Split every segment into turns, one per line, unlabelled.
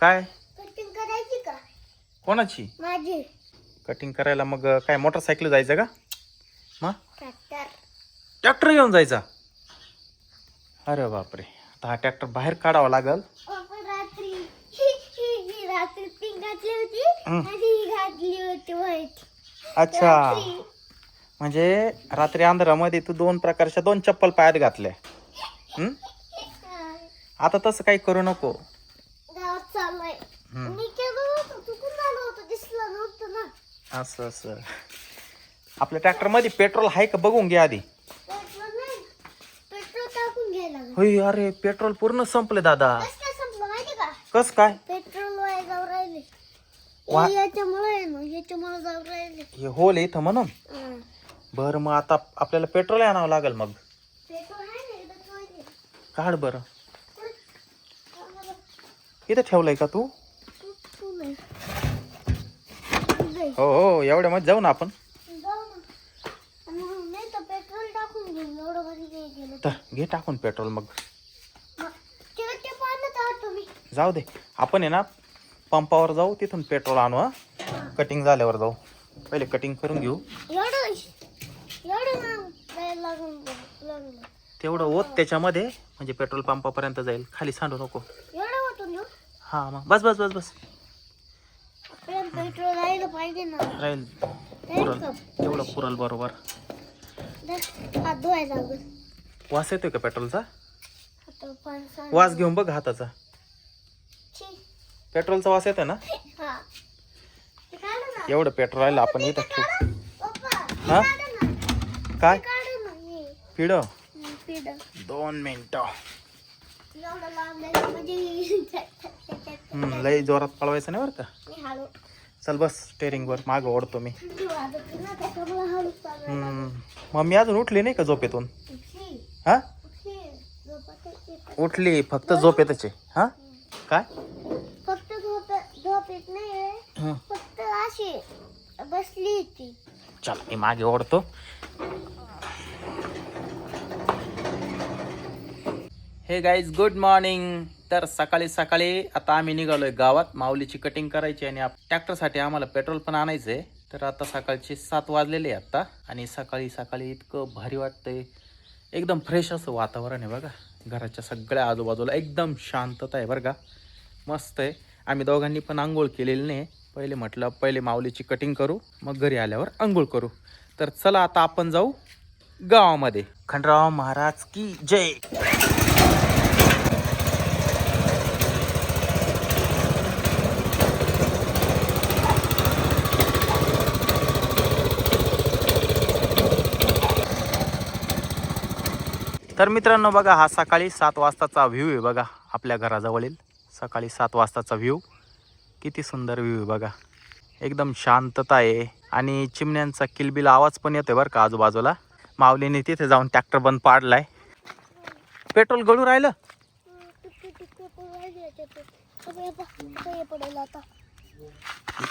काय?
कटिंग करायची का?
कोणाची?
माझी.
कटिंग करायला मग काय मोटरसायकल जायचं का? मग?
ट्रॅक्टर
ट्रॅक्टर घेऊन जायचा? अरे बापरे. आता हा ट्रॅक्टर बाहेर काढावा लागल.
आपण रात्री. ही ही ही रात्री पिंक घातली होती
हं.
आणि ही घातली होती व्हाईट
अच्छा. म्हणजे रात्री अंधारामध्ये तू दोन प्रकारच्या दोन चप्पल पायात घातल्या. हं? आता तसं काही करू नको.
मी केलं होतं चुकून झालं होतं दिसलं नव्हतं ना
असं असं. आपल्या ट्रॅक्टरमध्ये पेट्रोल आहे का बघून घ्या आधी.
पेट्रोल नाही पेट्रोल टाकून घ्यायला लागलं
होय अरे पेट्रोल पूर्ण संपले दादा.
कसं काय? संपलं माहिती का
कस काय
पेट्रोल वाया जाऊ राहिले
वा-
हे याच्यामुळे आहे ना याच्यामुळे जाऊ राहिले
हे होल आहे इथं म्हणून?
हं.
बरं मग आता आपल्याला पेट्रोल आणावं लागेल मग.
पेट्रोल आहे ना ठेवायचे.
काढ बरं.
कुठं? आम्हाला
इथं ठेवलंय का तू-
तू नाही. तू जाई.
हो हो एवढ्या मध्ये जाऊ ना आपण.
पेट्रोल टाकून
घे टाकून पेट्रोल मग. जाऊ दे. आपण आहे ना पंपावर जाऊ तिथून पेट्रोल आणू हा. कटिंग झाल्यावर जाऊ. पहिले कटिंग करून घेऊ. तेवढं ओत त्याच्यामध्ये म्हणजे पेट्रोल पंपापर्यंत जाईल. खाली सांडू नको. हा मग. बस बस बस बस.
पेट्रोल राहिलं पाहिजे ना.
राहील.
राहील
पुरल
का?
तेवढं पुरल बरोबर.
दर- हात धुवायला लागेल
वास येतोय का पेट्रोलचा?
आता
वास घेऊन बघ हाताचा.
छी.
पेट्रोलचा वास येतोय ना?
हा. ते काढू ना.
एवढं पेट्रोल राहिलं आपण इथं ठेवू.
काढू. पप्पा ते
हा?
काढू ना.
काय?
ते काढू ना हे.
पिढ?
पिढं.
दोन मिनिटं.
एवढं लांब जायचं म्हणजे
हम्म, जोरात पळवायचं नाही बरं का?
मी
चल बस स्टेअरिंगवर मागं ओढतो मी.
थंडी वाजते ना त्याच्यामुळे हळू चालू
हम्म, मग मी अजून उठली नाही का झोपेतून? हा?
उठली.
फक्त झोपेतच आहे. हा? काय?
फक्त झोप झोप येत नाही. फक्त अशी बसली होती.
चल मी मागे ओढतो. हे गाईज गुड मॉर्निंग तर सकाळी सकाळी आता आम्ही निघालोय गावात. माऊलीची कटिंग करायची आणि ट्रॅक्टरसाठी आम्हाला पेट्रोल पण आणायचं आहे तर आता सकाळचे सात वाजलेले आहे आता. आणि सकाळी सकाळी इतकं भारी वाटतंय. एकदम फ्रेश असं वातावरण आहे बघा. घराच्या सगळ्या आजूबाजूला एकदम शांतता आहे बरं का. मस्त आहे. आम्ही दोघांनी पण आंघोळ केलेली नाही. पहिले म्हटलं पहिले माऊलीची कटिंग करू. मग घरी आल्यावर आंघोळ करू. तर चला आता आपण जाऊ गावामध्ये. खंडराव महाराज की जय. तर मित्रांनो बघा हा सकाळी सात वाजताचा व्ह्यू आहे बघा आपल्या घराजवळील. सकाळी सात वाजताचा व्ह्यू किती सुंदर व्ह्यू आहे बघा. एकदम शांतता आहे आणि चिमण्यांचा किलबिल आवाज पण येतोय बरं का आजूबाजूला. माऊलीने तिथे जाऊन ट्रॅक्टर बंद पाडलाय. पेट्रोल गळू राहिलं?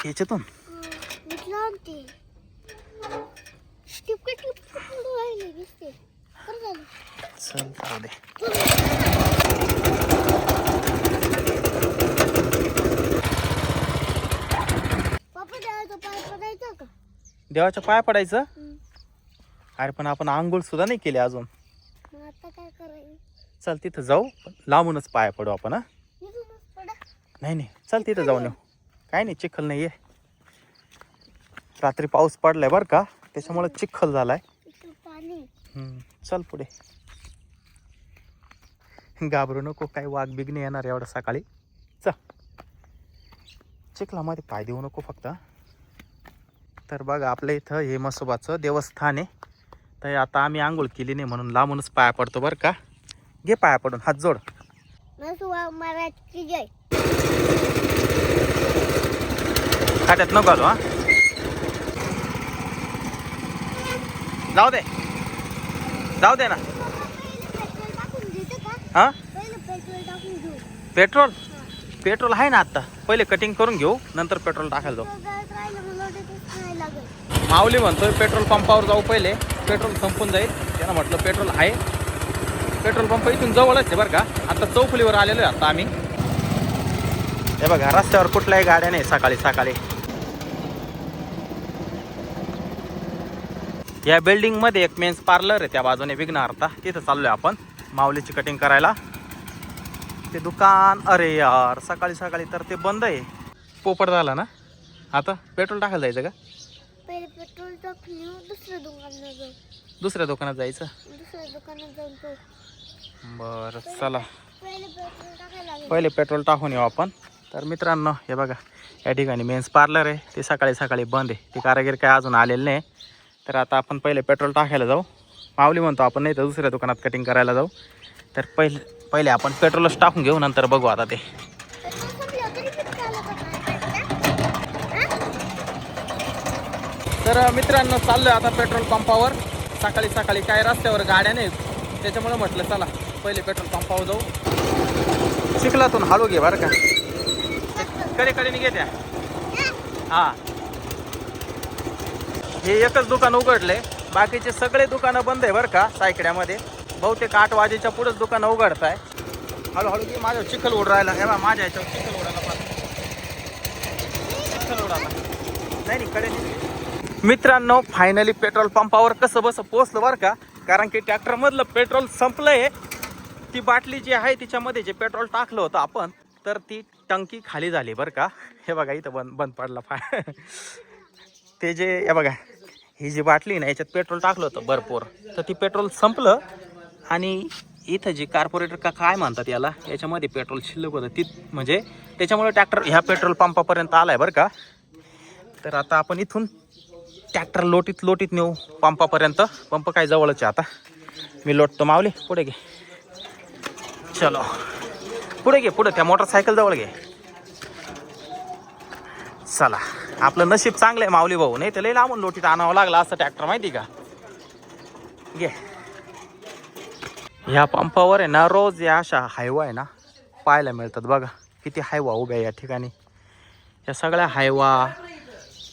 याच्यातून? चल जाऊ दे. देवाच्या पाया पडायचं अरे पण आपण आंघोळ सुद्धा नाही केली अजून. चल तिथं जाऊ. लांबूनच पाया पडू आपण हा. नाही नाही. चल तिथं जाऊन येऊ. काय नाही चिखल नाही आहे रात्री पाऊस पडलाय बरं का? त्याच्यामुळे चिखल झालाय. चल पुढे. घाबरू नको काही वाघ नाही येणार एवढं सकाळी. चल. चिखलामध्ये पाय देऊ नको फक्त. तर बघा आपल्या इथं हे मसोबाचं देवस्थान आहे. तर आता आम्ही आंघोळ केली नाही म्हणून लांबूनच पाया पडतो बरं का. घे पाया पडून हात जोड. खात्यात नको आलो हा. जाऊ दे. जाऊ दे ना. हां?
हा पेट्रोल?
पेट्रोल आहे ना आता पहिले कटिंग करून घेऊ नंतर पेट्रोल टाकायला जाऊ. माऊली म्हणतोय पेट्रोल पंपावर जाऊ पहिले. पेट्रोल संपून जाईल. त्यानं म्हटलं पेट्रोल आहे. पेट्रोल पंप इथून जवळच आहे बरं का. आता चौफुलीवर आलेलो आहे आता आम्ही. हे बघा रस्त्यावर कुठल्याही गाड्या नाही सकाळी सकाळी. या बिल्डिंगमध्ये एक मेन्स पार्लर आहे त्या बाजूने विघ्नार्था तिथं चाललोय आपण. माऊलीची कटिंग करायला. ते दुकान अरे यार सकाळी सकाळी तर ते बंद आहे. पोपट झाला ना? आता पेट्रोल टाकायला जायचं का?
पहिले पेट्रोल दुसऱ्या दुकानात जाऊ.
दुसऱ्या दुकानात जायचं?
दुसऱ्या दुकानात जाऊन पाहू
बरं चला.
पहिले पेट्रोल
टाकून येऊ आपण. तर मित्रांनो हे बघा या ठिकाणी मेन्स पार्लर आहे. ते सकाळी सकाळी बंद आहे. ते कारागीर काय अजून आलेले नाही. तर आता आपण पहिले पेट्रोल टाकायला जाऊ. माऊली म्हणतो आपण नाही तर दुसऱ्या दुकानात कटिंग करायला जाऊ. तर पहिले पहिले आपण पेट्रोलच टाकून घेऊ नंतर बघू आता ते.
तर
मित्रांनो चाललोय आता पेट्रोल पंपावर. सकाळी सकाळी काय रस्त्यावर गाड्या नाहीत त्याच्यामुळे म्हटलं चला पहिले पेट्रोल पंपावर जाऊ. चिखलातून हळू घे बरं का. कडे कडे निघे त्या. हा. हे एकच दुकान उघडलंय बाकीचे सगळे दुकानं बंद आहे बरं का सायकड्यामध्ये. बहुतेक आठ वाजेच्या पुढेच दुकानं उघडत आहे हळूहळू की माझ्या चिखल उड राहिला. हे बा माझ्या ह्याच्यावर चिखल उडायला पाहिजे चिखल उडाला. नाही नाही कडे मित्रांनो फायनली पेट्रोल पंपावर कसं बस पोचलं बरं का? कारण की ट्रॅक्टरमधलं पेट्रोल संपलंय. ती बाटली जी आहे तिच्यामध्ये जे पेट्रोल टाकलं होतं आपण तर ती टंकी खाली झाली बरं का? हे बघा इथं बंद बंद पडला फाय ते जे हे बघा. ही जी बाटली ना याच्यात पेट्रोल टाकलं होतं भरपूर. तर ती पेट्रोल संपलं आणि इथं जे कार्पोरेटर का काय म्हणतात याला याच्यामध्ये पेट्रोल शिल्लक होतं. ती म्हणजे त्याच्यामुळे ट्रॅक्टर ह्या पेट्रोल पंपापर्यंत आला आहे बरं का. तर आता आपण इथून ट्रॅक्टर लोटीत लोटीत नेऊ पंपापर्यंत. पंप काय जवळच आहे आता. मी लोटतो मावली पुढे घे. चलो. पुढे घे पुढे. त्या मोटरसायकल जवळ घे. चला. आपलं नशीब चांगलं आहे माऊली भाऊ. नाही तर लई लांबून लोटीत आणावं लागलं असं ट्रॅक्टर माहिती का? घे. ह्या पंपावर आहे ना रोज या अशा हायवा आहे ना पाहायला मिळतात बघा. किती हायवा उभ्या या ठिकाणी. या सगळ्या हायवा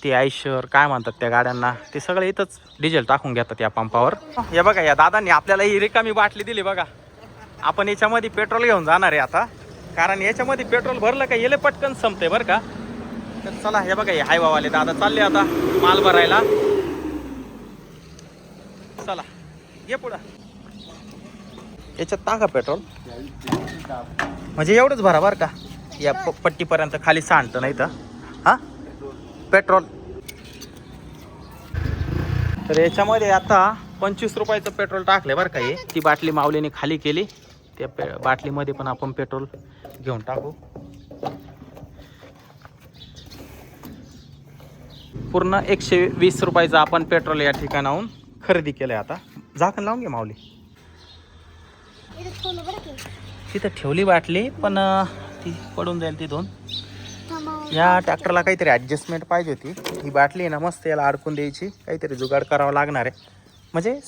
ते आयशर काय म्हणतात त्या गाड्यांना ते सगळे इथंच डिझेल टाकून घेतात या पंपावर. हे बघा या दादांनी आपल्याला ही रिकामी बाटली दिली बघा. आपण याच्यामध्ये पेट्रोल घेऊन जाणार आहे आता. कारण याच्यामध्ये पेट्रोल भरलं का येले पटकन संपते बरं का. तर चला हे बघा हे हायवावाले दादा चालले आता माल भरायला. चला ये पुढं. याच्यात टाका पेट्रोल. म्हणजे एवढंच भरा बरं का. या प- पट्टीपर्यंत खाली सांडतं नाही तर. हां? पेट्रोल. तर याच्यामध्ये आता पंचवीस रुपयाचं पेट्रोल टाकले बरं का हे. ती बाटली माऊलीने खाली केली. त्या पे बाटलीमध्ये पण आपण पेट्रोल घेऊन टाकू. पूर्ण एकशे वीस रुपयाचं आपण पेट्रोल या ठिकाणाहून खरेदी केलंय आता. झाकण लावून घे माऊली. तिथं ठेवली बाटली पण ती पडून जाईल तिथून. या ट्रॅक्टरला काहीतरी ॲडजस्टमेंट पाहिजे होती. ही बाटली आहे ना मस्त याला अडकून द्यायची. काहीतरी जुगाड करावं लागणार आहे. म्हणजे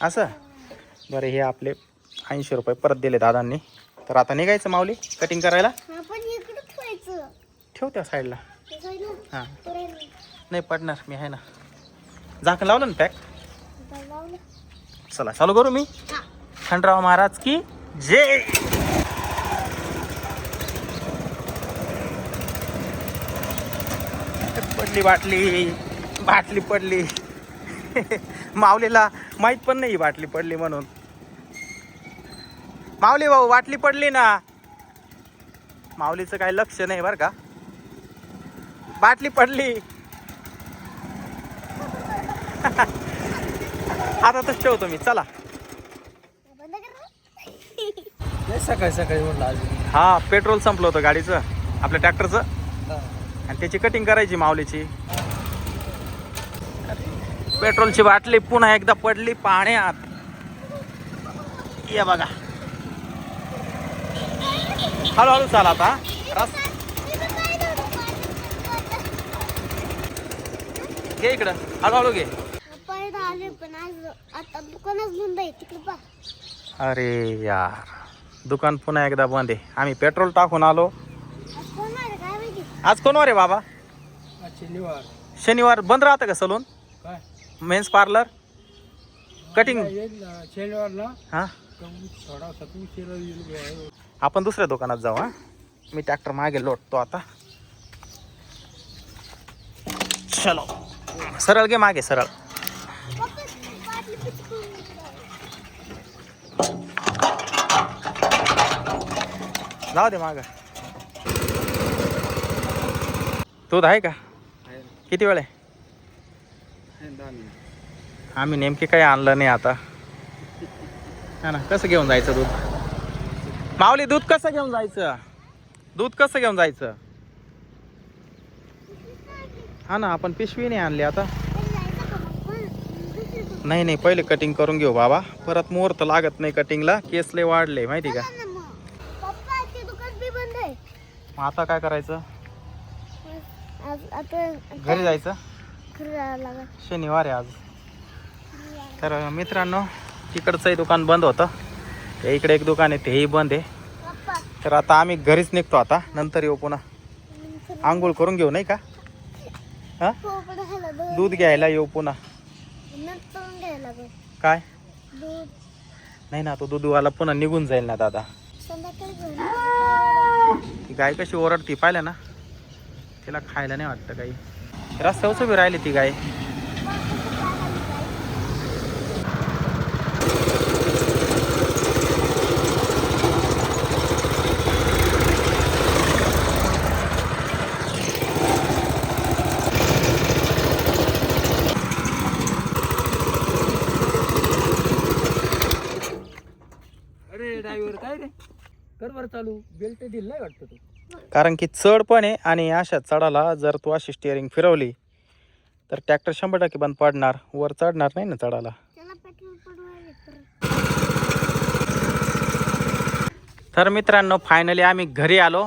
असं
बरं हे आपले ऐंशी रुपये परत दिले दादांनी. तर आता निघायचं माऊली कटिंग करायला
हा पण इकडं ठेवायचं
ठेव त्या साईडला. हां. नाही पडणार. मी आहे ना. झाकण लावलं ना पॅक चला चालू करू मी. खंडराव महाराज की जय! पडली बाटली बाटली पडली. माऊलीला माहीत पण नाही बाटली पडली म्हणून. माऊली भाऊ बाटली पडली ना. माऊलीचं काही लक्ष नाही बरं का. बाटली पडली. आता तच ठेवतो मी चला.
सकाळी सकाळी अजून
हा पेट्रोल संपलं होतं गाडीचं आपल्या ट्रॅक्टरचं. आणि त्याची कटिंग करायची माऊलीची. पेट्रोलची बाटली पुन्हा एकदा पडली पाण्यात. ये बघा. हळूहळू चाल आता. रस घे इकडं. हळूहळू घे.
पहिलं आले पण आज आता दुकानच बंद आहे तिकडे पा
अरे यार. दुकान पुन्हा एकदा बंद आहे. आम्ही पेट्रोल टाकून आलो.
आज कोण आहे? काय माहिती?
आज कोणवार आहे बाबा?
शनिवार.
शनिवार बंद राहतं का सलून?
काय?
Men's parlour? कटिंग?
येईल ना. शनिवार ना
हा
येईल
आपण दुसऱ्या दुकानात जाऊ हा? मी ट्रॅक्टर मागे लोटतो आता. चलो. सरळ घे मागे सरळ. जाऊ दे माग. दूध आहे का? किती वेळ आहे? आम्ही नेमके काही आणलं नाही आता. हा ना कसं घेऊन जायचं दूध? माऊली दूध कसं घेऊन जायचं? दूध कसं घेऊन जायचं? हा ना आपण पिशवी नाही आणली आता. नाही नाही पहिले कटिंग करून घेऊ बाबा. परत मुहूर्त लागत नाही कटिंगला केस लय वाढले माहिती का?
ते
मग. आता काय करायचं? घरी जायचं? शनिवार आहे आज. तर मित्रांनो तिकडचंही दुकान बंद होतं. त्या इकडे एक दुकान आहे तेही बंद आहे. तर आता आम्ही घरीच निघतो आता. नंतर येऊ पुन्हा. आंघोळ करून घेऊ नाही का? हा?
दूध
घ्यायला येऊ पुन्हा. काय? नाही ना तो दूधवाला पुन्हा निघून जाईल ना दादा. ती गाय कशी ओरडती पाहिलं ना? तिला खायला नाही वाटतं काही. रस्त्यावरच उभी राहिली ती गाय.
अरे ड्रायव्हर काय रे? कर बरं चालू. बेल्ट दिल नाही वाटतं तू
कारण की चढ पण आहे आणि अशा चढाला जर तू अशी स्टिअरिंग फिरवली तर ट्रॅक्टर शंभर टक्के बंद पडणार. वर चढणार नाही ना चढाला.
त्याला पेट्रोल पडवायला
तर मित्रांनो फायनली आम्ही घरी आलो.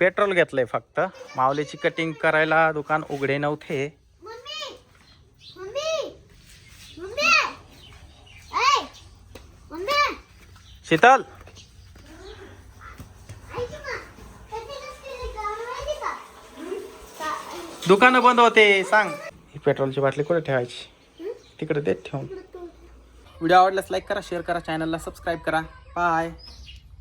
पेट्रोल घेतलंय फक्त. माऊलीची कटिंग करायला दुकान उघडे नव्हते
मम्मी मम्मी मम्मी ऐ मम्मी
शीतल?
दुकान
दुकानं बंद होते सांग. ही पेट्रोलची बाटली कुठे ठेवायची? तिकडे देत ठेवून. व्हिडिओ आवडल्यास लाईक करा शेअर करा चॅनलला सबस्क्राईब करा. बाय.